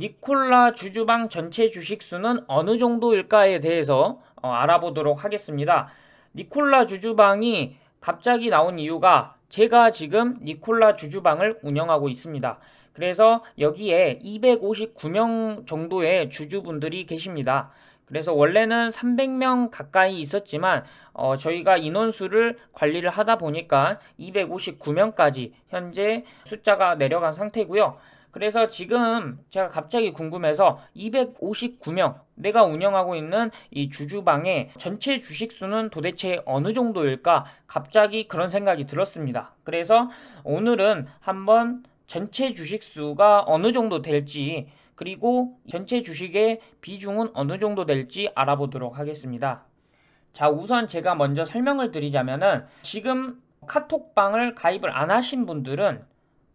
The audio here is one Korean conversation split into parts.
니콜라 주주방 전체 주식 수는 어느 정도일까에 대해서 어, 알아보도록 하겠습니다. 니콜라 주주방이 갑자기 나온 이유가 제가 지금 니콜라 주주방을 운영하고 있습니다. 그래서 여기에 259명 정도의 주주분들이 계십니다. 그래서 원래는 300명 가까이 있었지만 어, 저희가 인원수를 관리를 하다 보니까 259명까지 현재 숫자가 내려간 상태고요. 그래서 지금 제가 갑자기 궁금해서 259명 내가 운영하고 있는 이 주주방의 전체 주식 수는 도대체 어느 정도일까 갑자기 그런 생각이 들었습니다. 그래서 오늘은 한번 전체 주식 수가 어느 정도 될지 그리고 전체 주식의 비중은 어느 정도 될지 알아보도록 하겠습니다. 자, 우선 제가 먼저 설명을 드리자면은 지금 카톡방을 가입을 안 하신 분들은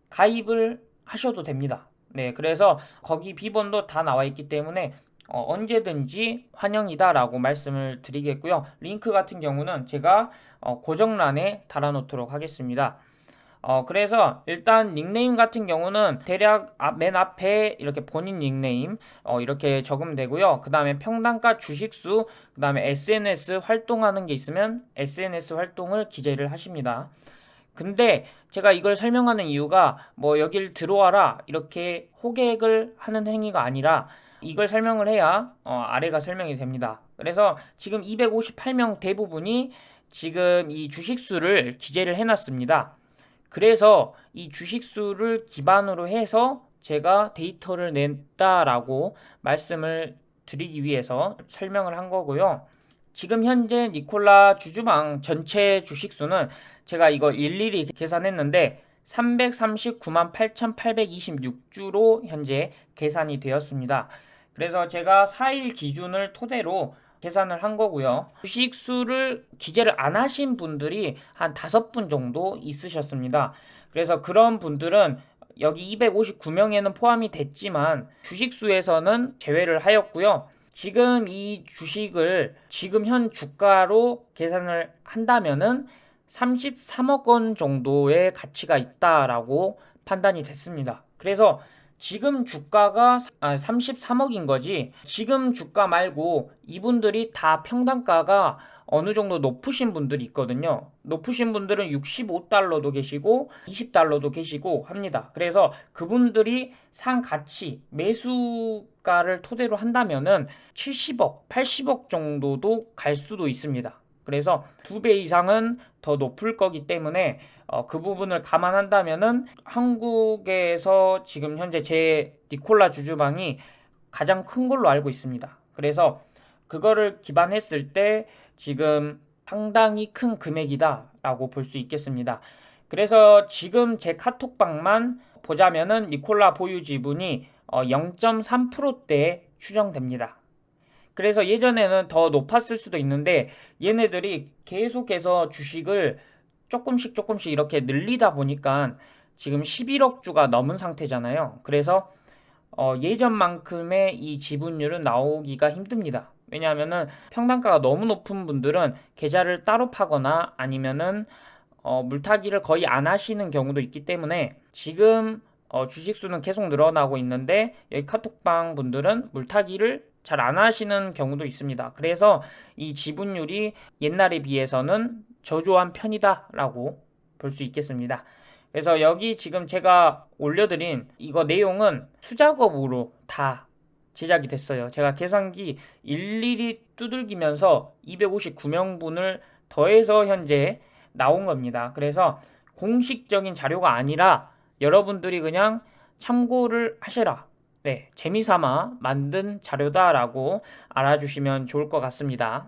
가입을 하셔도 됩니다. 네, 그래서 거기 비번도 다 나와 있기 때문에 어, 언제든지 환영이다라고 말씀을 드리겠고요. 링크 같은 경우는 제가 어, 고정란에 달아놓도록 하겠습니다. 어, 그래서 일단 닉네임 같은 경우는 대략 앞- 맨 앞에 이렇게 본인 닉네임 어, 이렇게 적으면 되고요. 그 다음에 평단가 주식수, 그 다음에 SNS 활동하는 게 있으면 SNS 활동을 기재를 하십니다. 근데 제가 이걸 설명하는 이유가 뭐 여길 들어와라 이렇게 호객을 하는 행위가 아니라 이걸 설명을 해야 어, 아래가 설명이 됩니다. 그래서 지금 258명 대부분이 지금 이 주식수를 기재를 해놨습니다. 그래서 이 주식수를 기반으로 해서 제가 데이터를 냈다라고 말씀을 드리기 위해서 설명을 한 거고요. 지금 현재 니콜라 주주방 전체 주식 수는 제가 이거 일일이 계산했는데 339만 8,826주로 현재 계산이 되었습니다. 그래서 제가 4일 기준을 토대로 계산을 한 거고요. 주식 수를 기재를 안 하신 분들이 한 다섯 분 정도 있으셨습니다. 그래서 그런 분들은 여기 259명에는 포함이 됐지만 주식 수에서는 제외를 하였고요. 지금 이 주식을 지금 현 주가로 계산을 한다면은 33억 원 정도의 가치가 있다라고 판단이 됐습니다. 그래서 지금 주가가 33억인 거지. 지금 주가 말고 이분들이 다 평단가가 어느 정도 높으신 분들이 있거든요. 높으신 분들은 65달러도 계시고 20달러도 계시고 합니다. 그래서 그분들이 산 가치, 매수가를 토대로 한다면은 70억, 80억 정도도 갈 수도 있습니다. 그래서 두 배 이상은 더 높을 거기 때문에 어, 그 부분을 감안한다면은 한국에서 지금 현재 제 니콜라 주주방이 가장 큰 걸로 알고 있습니다. 그래서 그거를 기반했을 때 지금 상당히 큰 금액이다라고 볼 수 있겠습니다. 그래서 지금 제 카톡방만 보자면은 니콜라 보유 지분이 어, 0.3%대 추정됩니다. 그래서 예전에는 더 높았을 수도 있는데 얘네들이 계속해서 주식을 조금씩 조금씩 이렇게 늘리다 보니까 지금 11억 주가 넘은 상태잖아요. 그래서 어, 예전만큼의 이 지분율은 나오기가 힘듭니다. 왜냐하면은 평단가가 너무 높은 분들은 계좌를 따로 파거나 아니면은 어, 물타기를 거의 안 하시는 경우도 있기 때문에 지금 어, 주식 수는 계속 늘어나고 있는데 여기 카톡방 분들은 물타기를 잘 안 하시는 경우도 있습니다. 그래서 이 지분율이 옛날에 비해서는 저조한 편이다라고 볼 수 있겠습니다. 그래서 여기 지금 제가 올려드린 이거 내용은 수작업으로 다 제작이 됐어요. 제가 계산기 일일이 두들기면서 259명분을 더해서 현재 나온 겁니다. 그래서 공식적인 자료가 아니라 여러분들이 그냥 참고를 하시라. 네, 재미삼아 만든 자료다라고 알아주시면 좋을 것 같습니다.